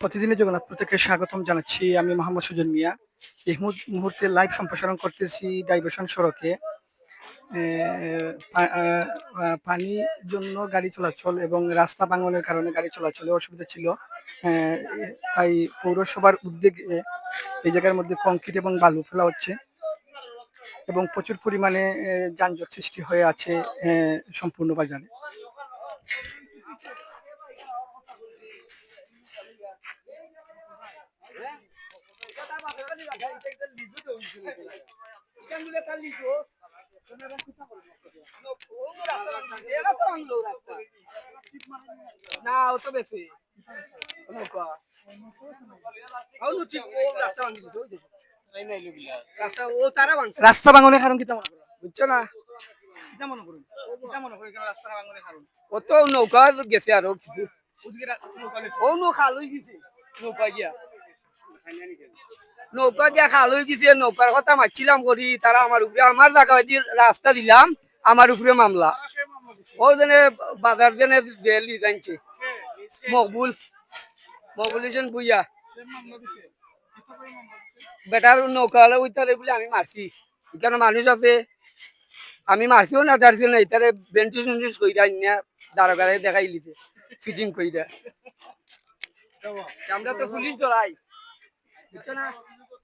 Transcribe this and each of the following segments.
প্রতিদিনের জগন্নাথপুর থেকে স্বাগতম জানাচ্ছি আমি মোহাম্মদ সুজন মিয়া। এই মুহূর- মুহূর্তে লাইভ সম্প্রসারণ করতেছি ডাইভার্সন সড়কে। পানির জন্য গাড়ি চলাচল এবং রাস্তা ভাঙনের কারণে গাড়ি চলাচলে অসুবিধা ছিল। তাই পৌরসভার উদ্যোগে এই জায়গার মধ্যে কংক্রিট এবং বালু ফেলা হচ্ছে এবং প্রচুর পরিমাণে যানজট সৃষ্টি হয়ে আছে সম্পূর্ণ বাজারে। না ও তো বেশি রাস্তা ভাঙনের কারণ কিতা মনে করেন বুঝছ না? কিতা নৌকা গেছে আর কিছু। ও নৌকা লই গেছে। নৌকা গিয়া। নৌকা গিয়া খাল হয়ে গেছে নৌকার কথা মারছিলাম করি তারা আমার উপরে আমার জায়গা দিয়ে রাস্তা দিলাম আমার উপরে মামলা। ও জনে বাজার জনে লি জানছে। মকবুল মকবুল হোসেন বুইয়া। বেটার নৌকা হলে ওইটারে বলে আমি মারছি এখানে মানুষ আছে। আমি মারছিও না দাঁড়ছিও না এটারে বেঞ্চু সেঞ্চুস কইরা নিয়ে দারোগারে দেখাই লিছে ফিটিং কইরা। আমরা তো পুলিশ ধরাই। বুঝছ না?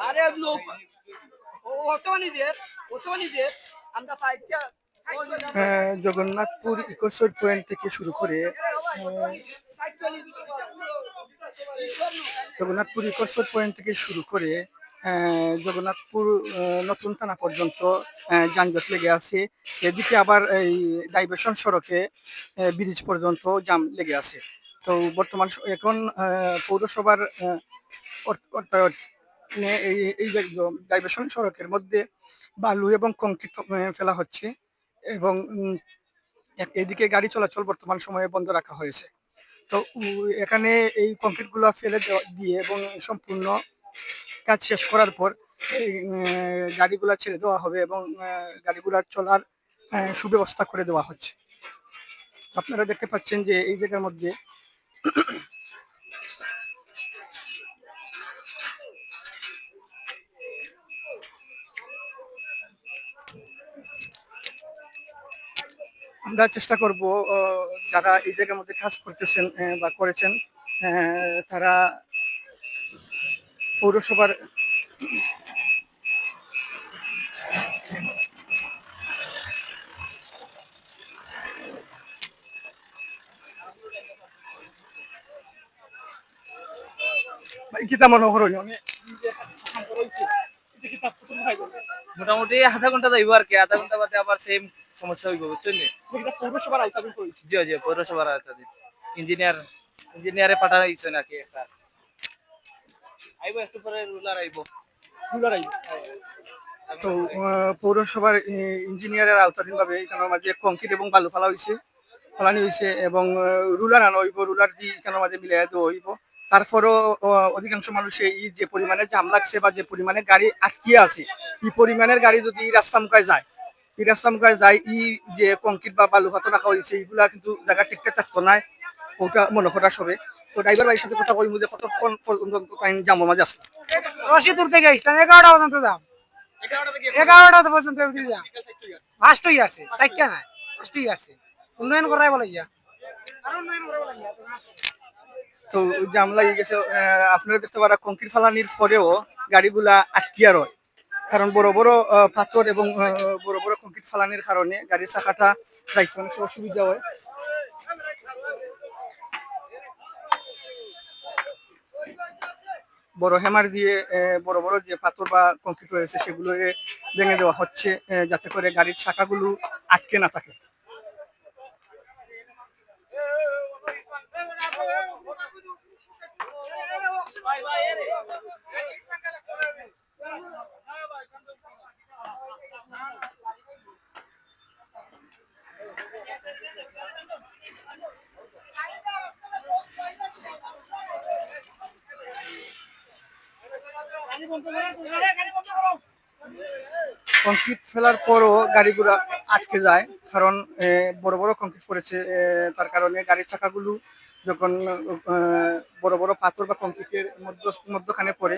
আরে লোক আমরা সাইডটা আহ, জগন্নাথপুর ইকোসোড পয়েন্ট থেকে শুরু করে জগন্নাথপুর ইকোসোড পয়েন্ট থেকে শুরু করে আহ, জগন্নাথপুর নতুন থানা পর্যন্ত যানজট লেগে আছে। এদিকে আবার এই ডাইভার্সন সড়কে ব্রিজ পর্যন্ত জাম লেগে আছে। তো বর্তমান এখন পৌরসভার এই এই ডাইভার্সন সড়কের মধ্যে বালু এবং কংক্রিট ফেলা হচ্ছে এবং এদিকে গাড়ি চলাচল বর্তমান সময়ে বন্ধ রাখা হয়েছে। তো এখানে এই কংক্রিটগুলা ফেলে দিয়ে এবং সম্পূর্ণ কাজ শেষ করার পর গাড়িগুলা ছেড়ে দেওয়া হবে এবং গাড়িগুলা চলার সুব্যবস্থা করে দেওয়া হচ্ছে। আপনারা দেখতে পাচ্ছেন যে এই জায়গার মধ্যে আমরা চেষ্টা করব যারা এই জায়গার মধ্যে কাজ করতেছেন বা করেছেন তারা পৌরসভার কিতা মনে করেন মোটামুটি আধা ঘণ্টা যাইব আর কি আধা ঘণ্টা বাদে আবার সেম সমস্যা হইব বুঝছেন? পৌরসভার করেছি? জি জি পৌরসভার আওতাধীন। ইঞ্জিনিয়ার ইঞ্জিনিয়ারে পাঠানো হয়েছে নাকি একটা। আইব একটু পরে রুলার আইব। তো আহ, পৌরসভার ইঞ্জিনিয়ারের আওতাধীন ভাবে এখানের মাঝে কংক্রিট এবং বালু ফেলা হয়েছে ফেলানি হয়েছে এবং রুলার আনা হইব রুলার দিয়ে এখানের মাঝে মিলাই দেওয়া হইব। তারপরও আহ, অধিকাংশ মানুষ এই যে পরিমাণে জাম লাগছে বা যে পরিমাণে গাড়ি আটকিয়ে আছে এই পরিমাণের গাড়ি যদি এই রাস্তা মুখায় যায় এই রাস্তা মুখায় যায় ই যে কংক্রিট বা বালু হাতে রাখা হয়েছে এইগুলা কিন্তু জায়গা ঠিকঠাক থাকতো না ওটা মনে করা সবে। তো ড্রাইভার ভাইয়ের সাথে কথা কইব যে কতক্ষণ পর্যন্ত টাইম জাম মাঝে আসলো রশিদুর থেকে আসলাম এগারোটা পর্যন্ত দাম এগারোটা পর্যন্ত দাম ফার্স্ট হয়ে আসছে চারটা নাই ফার্স্ট হয়ে আসছে। উন্নয়ন করাই বলে ইয়া। আর উন্নয়ন করাই বলে ইয়া তো জাম লাগিয়ে গেছে আপনারা দেখতে পারা কংক্রিট ফালানির পরেও গাড়িগুলা আটকিয়া রয়। কারণ বড় বড় পাথর এবং বড় বড় কংক্রিট ফালানির কারণে গাড়ির চাকাটা যাইতে অনেক অসুবিধা হয়। বড় হ্যামার দিয়ে বড় বড় যে পাথর বা কংক্রিট রয়েছে সেগুলো ভেঙে দেওয়া হচ্ছে যাতে করে গাড়ির চাকাগুলো আটকে না থাকে। কংক্রিট ফেলার পরও গাড়িগুলো আটকে যায়, কারণ বড় বড় কংক্রিট পড়েছে তার কারণে গাড়ির চাকাগুলো যখন বড় বড় পাথর বা কংক্রিটের মধ্য মধ্যখানে পড়ে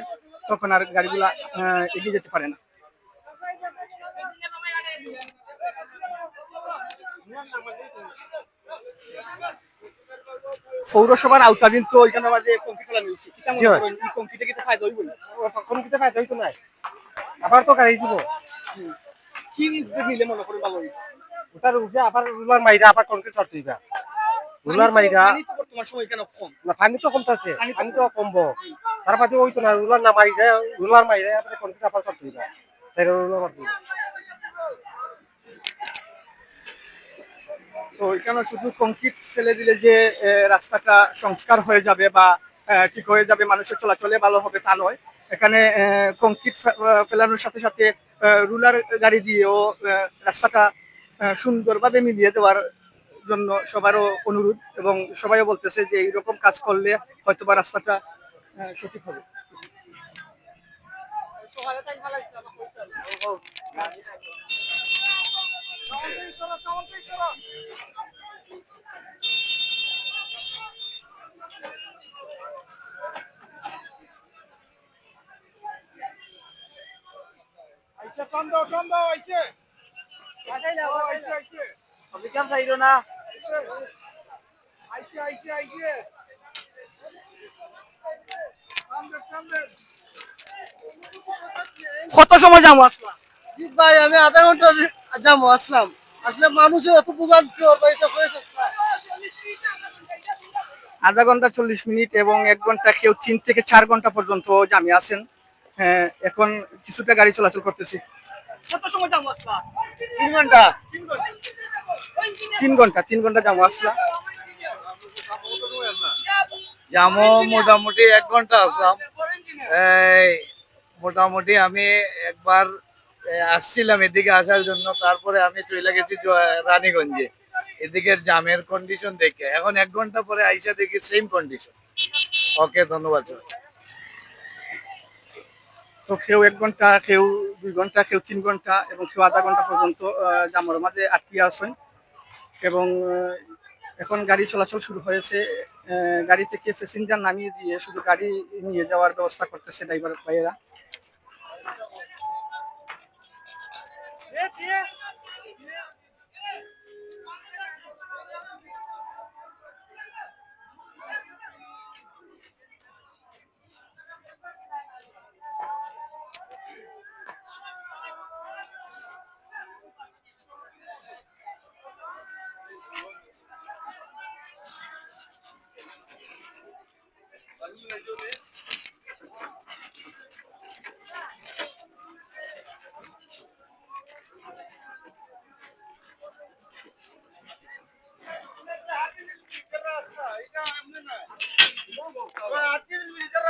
তখন আর গাড়িগুলা এগিয়ে যেতে পারে না। পৌরসভার আওতাধীন তো ওইখানে মাঝে কংক্রিট ফেলা জি কংক্রিটে কিন্তু ফায়দা হইব না কিছু ফায়দা হইতো নাই আবার তো গাড়ি দিব। কি নিলে মনে করি ভালো হইব ওটার উপরে আবার রুলার মাইরা আবার কনক্রিট চড়তে হইবা। রুলার পানি তো বর্তমান সময় কেন কম। না পানি তো কমতেছে পানি তো পানি তো কমবো। তার বাদে ওই তো না রুলার না রুলার আবার রুলার। তো এখানে শুধু কংক্রিট ফেলে দিলে যে আহ, রাস্তাটা সংস্কার হয়ে যাবে বা আহ, ঠিক হয়ে যাবে মানুষের চলাচলে ভালো হবে তা নয়। এখানে কংক্রিট ফেলানোর সাথে সাথে রুলার গাড়ি দিয়েও রাস্তাটা সুন্দরভাবে মিলিয়ে দেওয়ার জন্য সবারও অনুরোধ এবং সবাইও বলতেছে যে এইরকম কাজ করলে হয়তোবা রাস্তাটা সঠিক হবে। অবিকাল চাইলো না? কত সময় যাব? আসলাম জি ভাই আমি আধা ঘণ্টা যাব আসলাম। আসলে মানুষের এত হয়েছে আধা ঘণ্টা চল্লিশ মিনিট এবং এক ঘণ্টা কেউ তিন থেকে চার ঘণ্টা পর্যন্ত জামে আসেন হ্যাঁ এখন কিছুটা গাড়ি চলাচল করতেছি। কত সময় জামু আসলা তিন ঘণ্টা। তিন ঘণ্টা। তিন ঘণ্টা জামু আসলা। যামো মোটামুটি এক ঘণ্টা আসলাম। মোটামুটি আমি একবার আসছিলাম এদিকে আসার জন্য, তারপরে আমি চলে গেছি রানীগঞ্জে। এদিকের জামের কন্ডিশন দেখে। এখন এক ঘণ্টা পরে আইসা দেখি সেম কন্ডিশন ওকে, ধন্যবাদ স্যার তো কেউ এক ঘণ্টা, কেউ দুই ঘণ্টা, কেউ তিন ঘণ্টা এবং কেউ আধা ঘণ্টা পর্যন্ত জামার মাঝে আটকে আসেন। এবং এখন গাড়ি চলাচল শুরু হয়েছে। গাড়ি থেকে প্যাসেঞ্জার নামিয়ে দিয়ে শুধু গাড়ি নিয়ে যাওয়ার ব্যবস্থা করতেছে ড্রাইভার ভাইয়েরা।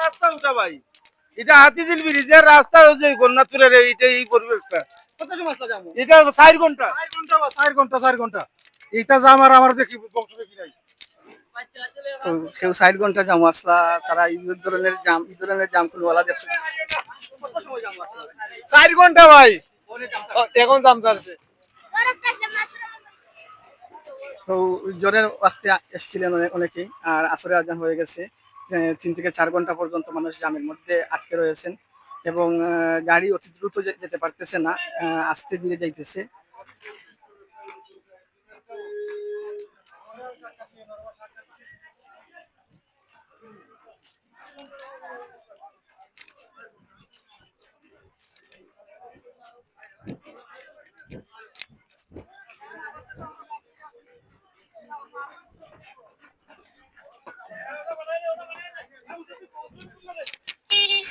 রাস্তা উঠা ভাই। এটা হাতিঝিল ব্রিজের রাস্তা হচ্ছে গন্নাথপুরের এইটা এই পরিবেশটা। কত সময় আসলা যাব? এটা চার ঘণ্টা। ঘণ্টা বা চার ঘণ্টা চার ঘণ্টা। এইটা যা আমার আমার দেখি বংশ দেখি নাই। তো কেউ ষাট ঘণ্টা জাম আসলা তারা এই ধরনের জাম এই ধরনের জাম খুলওয়ালা দেখছে চার ঘণ্টা ভাই। এখন তো জ্বরের আসতে এসেছিলেন অনেকেই আর আসরে আজান হয়ে গেছে। তিন থেকে চার ঘণ্টা পর্যন্ত মানুষ জামের মধ্যে আটকে রয়েছেন এবং গাড়ি অতি দ্রুত যেতে পারতেছে না আস্তে ধীরে যাইতেছে।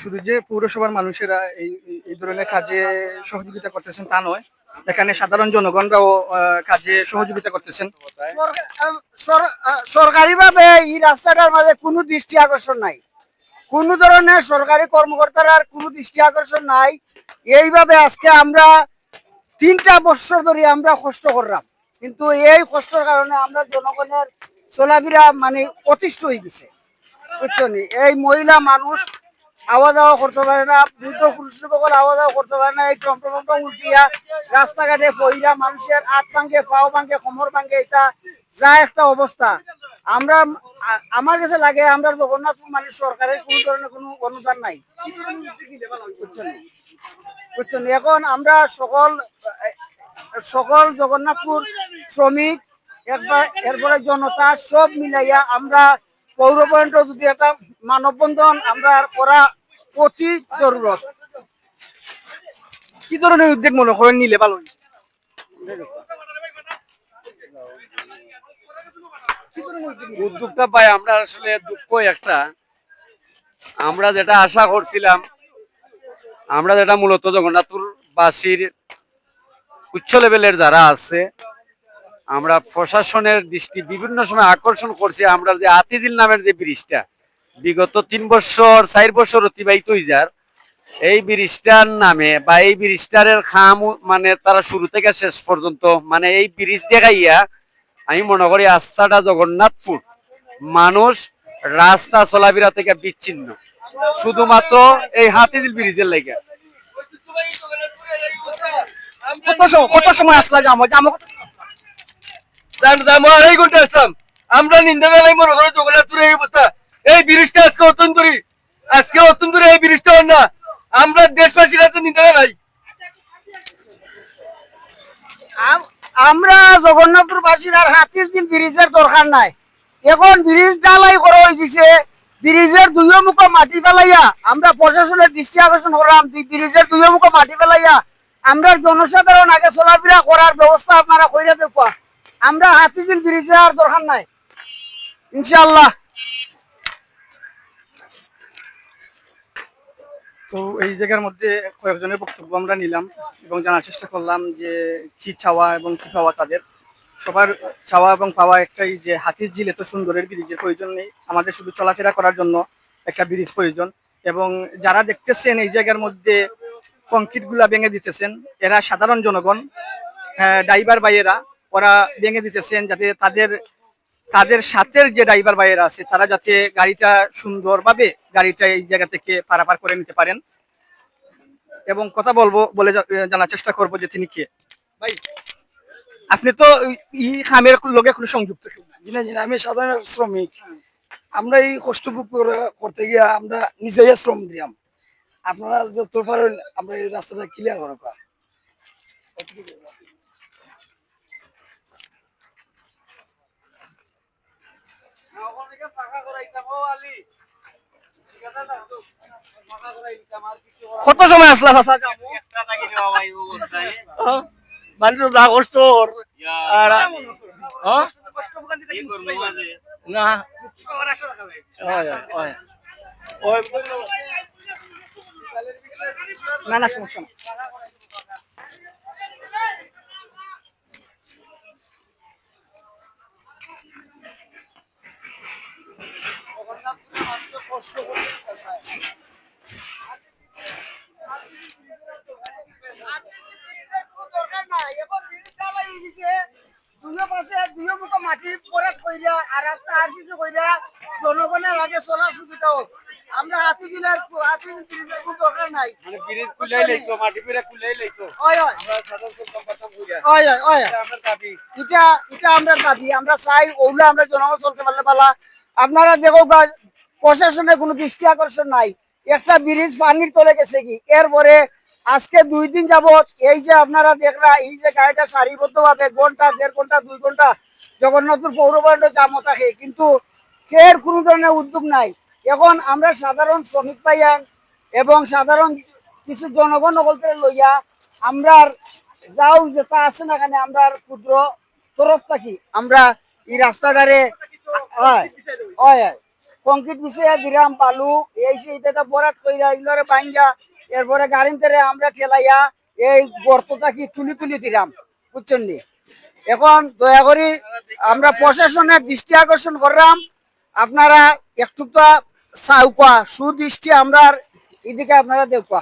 শুধু যে পৌরসভার মানুষেরা এই, এই- ধরনের কাজে সহযোগিতা করতেছেন তা নয়, এখানে সাধারণ জনগণরাও কাজে সহযোগিতা করতেছেন। সরকারি ভাবে এই রাস্তাটার মাঝে কোনো দৃষ্টি আকর্ষণ নাই। কোন ধরনের সরকারি কর্মকর্তার কোনো দৃষ্টি আকর্ষণ নাই। এইভাবে আজকে আমরা তিনটা বছর ধরে আমরা কষ্ট করলাম। কিন্তু এই কষ্টের কারণে আমরা জনগণের চলাফেরা মানে অতিষ্ঠ হয়ে গেছে। বুঝছ এই মহিলা মানুষ আওয়া যাওয়া করতে পারে না বৃদ্ধ পুরুষ লোকগুলো আওয়া যাওয়া করতে পারে না, এই টমটম টমটম উল্টিয়া রাস্তাঘাটে পইরা মানুষের হাত ভাঙ্গে, পাও ভাঙ্গে, কোমর ভাঙ্গে, এটা যা একটা অবস্থা। আমরা, আমার কাছে লাগে, আমরা জগন্নাথপুর মানে সরকারের কোনো ধরনের কোনো অনুদান নাই। বুঝছেন? বুঝছেন? এখন আমরা সকল সকল জগন্নাথপুর শ্রমিক এরপরে জনতা, সব মিলাইয়া আমরা পৌর পয়েন্ট যদি একটা মানববন্ধন আমরা করা অতি জরুরত কি ধরনের উদ্যোগ মনে করেন নিলে ভালো? উদ্যোগটা পাই আমরা আসলে দুঃখ একটা আমরা যেটা আশা করছিলাম আমরা যেটা মূলত জগন্নাথপুর বাসীর উচ্চ লেভেলের যারা আছে আমরা প্রশাসনের দৃষ্টি বিভিন্ন সময় আকর্ষণ করছি আমরা যে আতিজিল নামের যে ব্রিজটা বিগত তিন বছর চার বছর অতিবাহিত হয়ে যার। এই ব্রিজটার নামে বা এই ব্রিজটারের খাম মানে তারা শুরু থেকে শেষ পর্যন্ত মানে এই ব্রিজ দেখাইয়া আমি মনে করি রাস্তাটা জগন্নাথপুর। মানুষ রাস্তা চলাফেরা থেকে বিচ্ছিন্ন। শুধুমাত্র এই হাতিদিল ব্রিজের লেগে। কত সময় কত সময় আসলা আড়াই ঘণ্টা আসলাম। আমরা নিন্দা নাই মনে করো জগন্নাথপুরের এই অবস্থা। এই ব্রিজটা আজকে অত্যন্তরী আজকে অত্যন্তরী এই ব্রিজটা না। আমরা দেশবাসীর হাতে নিন্দা নাই আমরা জগন্নাথপুর বাসীর আর হাতির দিন ব্রিজের দরকার নাই। এখন ব্রিজ ডালাই করা হয়ে গেছে। ব্রিজের দুই মুখ মাটি ফেলাইয়া আমরা প্রশাসনের দৃষ্টি আকর্ষণ করলাম। ব্রিজের দুই মুখ মাটি ফেলাইয়া আমরা জনসাধারণ আগে চলাফেরা করার ব্যবস্থা আপনারা কইরা দেখবা। আমরা হাতিঝিল ব্রিজে আর দরকার নাই। ইনশাআল্লাহ। তো এই জায়গার মধ্যে কয়েকজনের বক্তব্য আমরা নিলাম এবং জানার চেষ্টা করলাম যে কি চাওয়া এবং কি পাওয়া তাদের। সবার চাওয়া এবং পাওয়া একটাই যে হাতির ঝিল এত সুন্দরের ব্রিজের প্রয়োজন নেই। আমাদের শুধু চলাফেরা করার জন্য একটা ব্রিজ প্রয়োজন এবং যারা দেখতেছেন এই জায়গার মধ্যে কংক্রিটগুলা ভেঙে দিতেছেন, এরা সাধারণ জনগণ হ্যাঁ ড্রাইভার ভাইয়েরা, ওরা ভেঙে দিতেছেন যাতে তাদের তাদের সাথের যে ড্রাইভার ভাইয়েরা আছে, তারা যাতে গাড়িটা সুন্দরভাবে গাড়িটা এই জায়গা থেকে পারাপার করে নিতে পারেন। এবং কথা বলব, বলে জানার চেষ্টা করব যে তিনি কে। ভাই, আপনি তো ই খামের লগে কোনো সংযুক্ত না। আমি সাধারণ শ্রমিক। আমরা এই কষ্ট করতে গিয়ে আমরা নিজেই শ্রম দিলাম আপনারা যত পারেন আমরা এই রাস্তাটা ক্লিয়ার করা কত সময় আসলা যাব? মানুষ যা কষ্ট। আর হ্যাঁ? না। হয়, হয়, হয়। না না সমস্যা না দরকার নাই এখন ব্রিজ ডালাই হয়ে গেছে দুইও পাশে দুইও মুখ মাটি পরে কইরা আর রাস্তা আর কিছু কইরা জনগণের আগে চলার সুবিধা হোক আমরা হাতি জেলার হাতি ব্রিজের কোনো দরকার নাই মানে ব্রিজ খুলাই লাইতো মাটি পিরা খুলাই লাইতো আমরা সাধারণ সম্পাদক কইরা আমার দাবি। এটা এটা আমরা দাবি। আমরা চাই ওগুলো আমরা জনগণ চলতে পারলে পালা। আপনারা দেখো গা, প্রশাসনের কোনো দৃষ্টি আকর্ষণ নাই। একটা ব্রিজ পানির তলে গেছে কি? এরপরে আজকে দুই দিন যাবত এই যে আপনারা দেখরা এই যে গাড়িটা সারিবদ্ধ ভাবে ঘণ্টা দেড় ঘণ্টা দুই ঘণ্টা জগন্নাথপুর পৌরবান্ড জামো থাকে কিন্তু ফের কোনো ধরনের উদ্যোগ নাই। এখন আমরা সাধারণ শ্রমিক পাইয়ান এবং সাধারণ কিছু জনগণ বলতে লইয়া আমরা যাও যেটা আছে না কেন আমরা ক্ষুদ্র তরফ থাকি। আমরা এই রাস্তাটারে কংক্রিট মিশিয়ে দিলাম বালু এই সেই এটা বরাট কইরা এগুলোরে ভাঙ্গা এরপরে গাড়িতে আমরা ঠেলাইয়া এই গর্তটা কি তুলি তুলি দিলাম, বুঝছেন এখন দয়া করি আমরা প্রশাসনের দৃষ্টি আকর্ষণ করলাম, আপনারা একটু তো চাউকা সুদৃষ্টি আমরা এদিকে আপনারা দেখুয়া।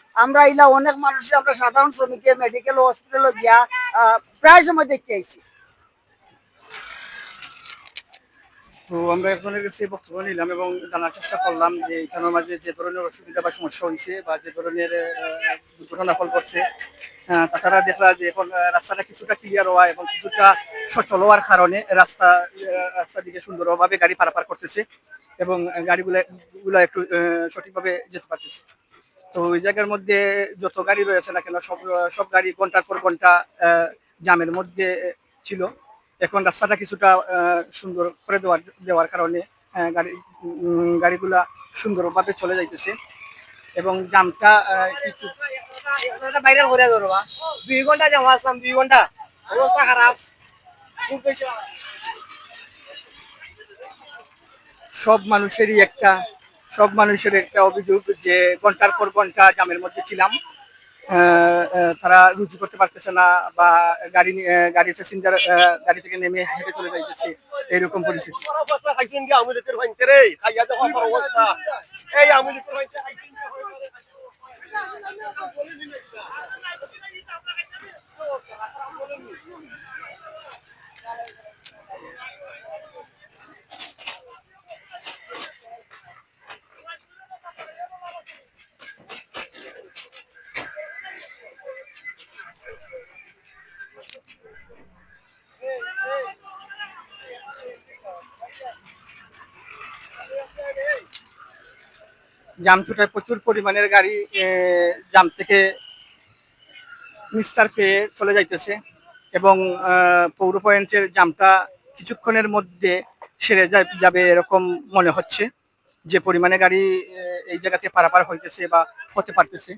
আমরা ইলা অনেক মানুষ আমরা সাধারণ শ্রমিকে মেডিকেল হসপিটালে গিয়া প্রায় সময় দেখতে আইছি। তো আমরা একজনের কাছে বক্তব্য নিলাম এবং জানার চেষ্টা করলাম যে এখানের মাঝে যে ধরনের অসুবিধা বা সমস্যা হয়েছে বা যে ধরনের দুর্ঘটনা ফল করছে তাছাড়া দেখলা যে এখন রাস্তাটা কিছুটা ক্লিয়ার হওয়া এবং কিছুটা সচল হওয়ার কারণে রাস্তা আহ, রাস্তার দিকে সুন্দরভাবে গাড়ি পারাপার করতেছে এবং গাড়িগুলা গুলা একটু সঠিকভাবে যেতে পারতেছে। তো ওই জায়গার মধ্যে যত গাড়ি রয়েছে না কেন সব সব গাড়ি ঘণ্টার পর ঘণ্টা জামের মধ্যে ছিল। এখন রাস্তাটা কিছুটা সুন্দর করে দেওয়ার দেওয়ার কারণে গাড়ি গাড়িগুলা সুন্দরভাবে চলে যাইতেছে। এবং জামটা একটু ভাইরাল করে ধরবা দুই ঘণ্টা জামা আসলাম দুই ঘণ্টা। অবস্থা খারাপ। খুব বেশি সব মানুষেরই একটা সব মানুষের একটা অভিযোগ যে ঘণ্টার পর ঘণ্টা জামের মধ্যে ছিলাম। তারা রুজু করতে পারতেছে না বা গাড়ি গাড়ি প্যাসেঞ্জার গাড়ি থেকে নেমে হেঁটে চলে যাইতেছে এইরকম পরিস্থিতি। খাইছেন কি আমি লোকের ভাঙতে রে খাইয়া দেখো আমার অবস্থা এই আমি লোকের ভাঙতে জাম ছুটায় প্রচুর পরিমাণের গাড়ি জাম থেকে নিস্তার পেয়ে চলে যাইতেছে এবং পৌর পয়েন্টের জামটা কিছুক্ষণের মধ্যে সেরে যাবে এরকম মনে হচ্ছে যে পরিমাণে গাড়ি এই জায়গাতে পারাপার হইতেছে বা হতে পারতেছে।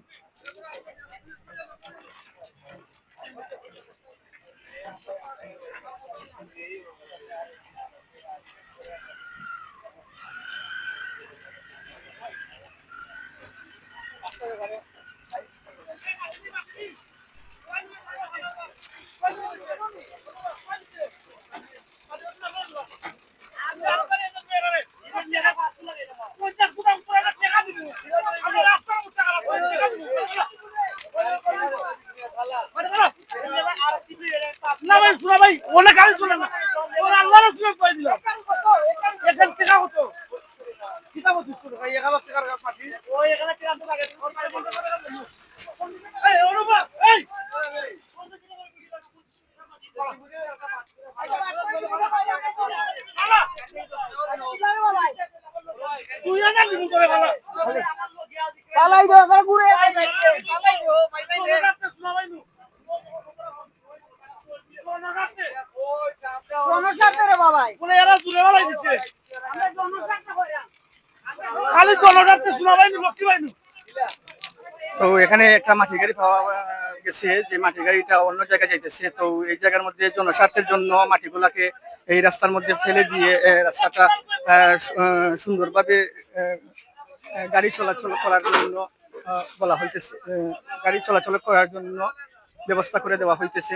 না ভাই শোনা ভাই অনেক গাড়ি চলে না আল্লাহর সুযোগ করে দিলাম? এখান থেকে হতো। কিতাব শুরু ভাই এক হাজার টাকার গাছ পাঠি ওই এক হাজার টাকা লাগে এই অনুভব এই তুই আনা দিবি করে ভালো পালাই গো এখানে ঘুরে জনস্বার্থে রে বাবাই বলে এরা জুড়ে বেলাই দিছে আমরা জনস্বার্থে কইরা খালি জনগণকে শোনা পাইনি লক্ষ্মী পাইনি তো এখানে একটা মাটির গাড়ি পাওয়া গেছে, যে মাটির গাড়িটা অন্য জায়গায় যাইতেছে। তো এই জায়গার মধ্যে জনস্বার্থের জন্য মাটিগুলাকে এই রাস্তার মধ্যে ফেলে দিয়ে রাস্তাটা সুন্দরভাবে গাড়ি চলাচল করার জন্য বলা হইতেছে গাড়ি চলাচল করার জন্য ব্যবস্থা করে দেওয়া হইতেছে।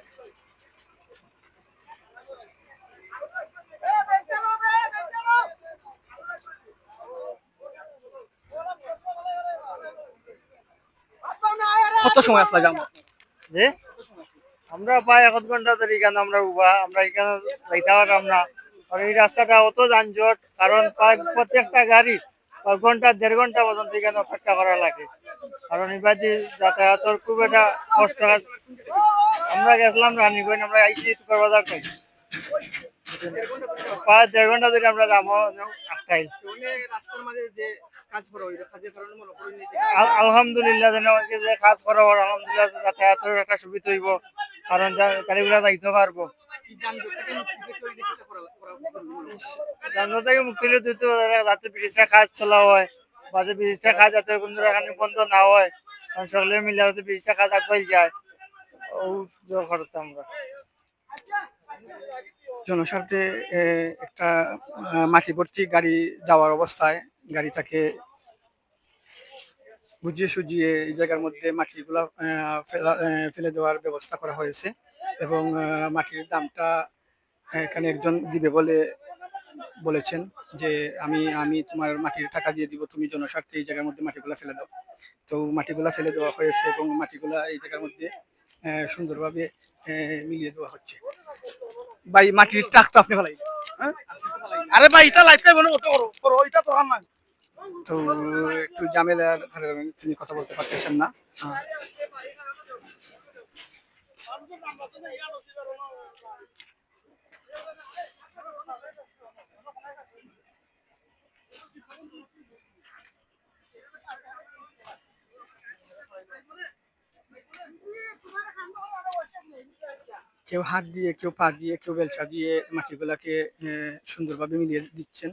কত সময় আসলা যাব যে আমরা প্রায় এক ঘণ্টা ধরে এখানে আমরা উভা আমরা এখানে যাইতে পারলাম না। আর এই রাস্তাটা অত যানজট, কারণ প্রত্যেকটা গাড়ি কয়েক ঘণ্টা, দেড় ঘণ্টা পর্যন্ত এখানে অপেক্ষা করা লাগে। কারণ এবারে যাতায়াতের খুব একটা কষ্ট। আমরা গেছিলাম রানীগঞ্জ, আমরা আইসি খাই দিন প্রায় দেড় ঘণ্টা ধরে আমরা যাব আলহামদুলিল্লাহ যেন যে কাজ করা আলহামদুলিল্লাহ যাতায়াতের একটা সুবিধা হইব কারণ যা- গাড়িগুলা যাইতে পারব। যানজট থেকে মুক্তি যাতে ব্রিজটা কাজ চলা হয় বা যে ব্রিজটা কাজ যাতে কোনো এখানে বন্ধ না হয় কারণ সকলে মিলে যাতে ব্রিজটা কাজ যায় ও খরচ আমরা। জনস্বার্থে একটা মাটি ভর্তি গাড়ি যাওয়ার অবস্থায় গাড়িটাকে বুঝিয়ে সুজিয়ে এই জায়গার মধ্যে মাটিগুলা ফেলা- ফেলে দেওয়ার ব্যবস্থা করা হয়েছে এবং মাটির দামটা এখানে একজন দিবে বলে বলেছেন যে, আমি আমি তোমার মাটির টাকা দিয়ে দিব, তুমি জনস্বার্থে এই জায়গার মধ্যে মাটিগুলা ফেলে দাও। তো মাটিগুলা ফেলে দেওয়া হয়েছে এবং মাটিগুলা এই জায়গার মধ্যে সুন্দরভাবে মিলিয়ে দেওয়া হচ্ছে। ভাই মাটির টাক তো আপনি ফেলাই। আরে ভাই, এটা লাইফ টাইম মনে করো করো এটা তো আমার তো একটু জামেলা তিনি কথা বলতে পারতেছেন না। কেউ হাত দিয়ে কেউ পা দিয়ে কেউ বেলচা দিয়ে মাটিগুলাকে সুন্দরভাবে মিলিয়ে দিচ্ছেন।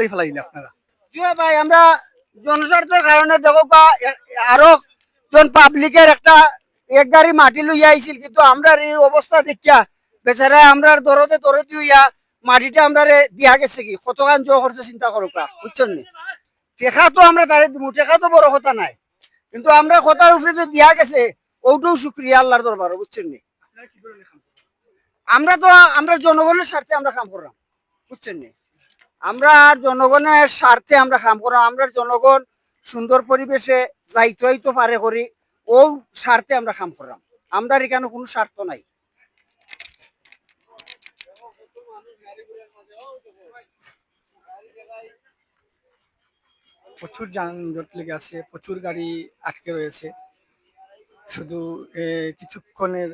লেগে আপনারা। ভাই, আমরা জনস্বার্থের কারণে দেখো আরও জন পাবলিকের একটা এক গাড়ি মাটি লইয়া কিন্তু আমরা এই অবস্থা দেখিয়া বেচারা আমরা দরদে দরদি হইয়া মাটিটা আমরা দিয়া গেছে কি? কতখান জো করছে চিন্তা করো কা বুঝছেন নি? টেকা তো আমরা তারে দিমু টেকা তো বড় কথা নাই। কিন্তু আমরা কথার উপরে যে দিয়া গেছে ওটাও শুক্রিয়া আল্লাহর দরবার, বুঝছেন নি? আমরা তো, আমরা জনগণের স্বার্থে আমরা কাম করলাম, বুঝছেন নি? আমরা জনগণের স্বার্থে আমরা কাম করা আমরা জনগণ সুন্দর পরিবেশে যাইতে হইতে পারে করি ও স্বার্থে আমরা কাম করলাম। আমরা এখানে কোনো স্বার্থ নাই। প্রচুর যানজট লেগে আছে, প্রচুর গাড়ি আটকে রয়েছে। শুধু কিছুক্ষণের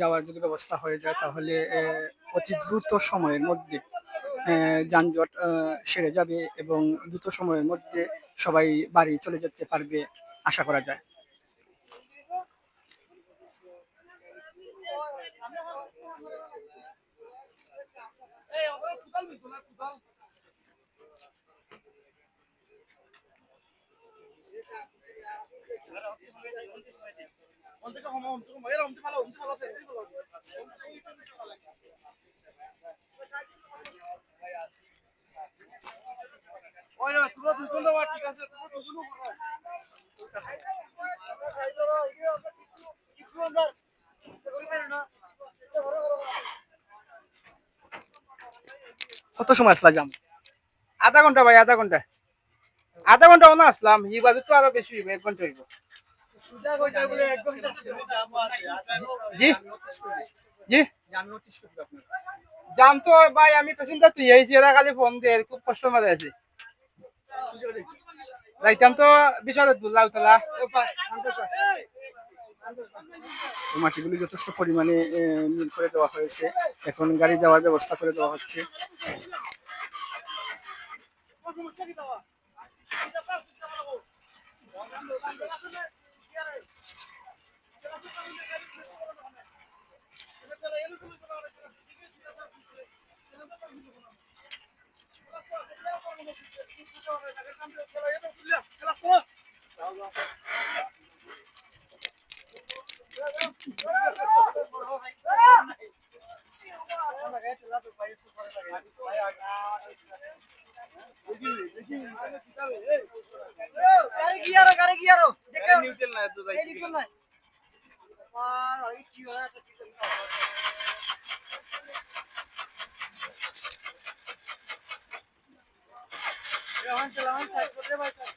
যাওয়ার যদি ব্যবস্থা হয়ে যায়, তাহলে অতি দ্রুত সময়ের মধ্যে যানজট সেরে যাবে এবং দ্রুত সময়ের মধ্যে সবাই বাড়ি চলে যেতে পারবে, আশা করা যায়। কত সময় আসলা যাম আধা ঘণ্টা ভাই আধা ঘণ্টা। আধা ঘণ্টা মনে আসলাম। এই বাজে তো আরও বেশি হইব এক ঘণ্টা হইব। জি। জি। জাম তো ভাই আমি পেশেন্টার তুই আইছি এরা খালি ফোন দিয়ে খুব কষ্ট মাঝে আছি। যাইতাম তো বিশালত বুঝলাম তোলা। মাটিগুলি যথেষ্ট পরিমাণে মিল করে দেওয়া হয়েছে। এখন গাড়ি যাওয়ার ব্যবস্থা করে দেওয়া হচ্ছে। গাড়ি গিয়ারো चलाओ साइड पर भाई साहब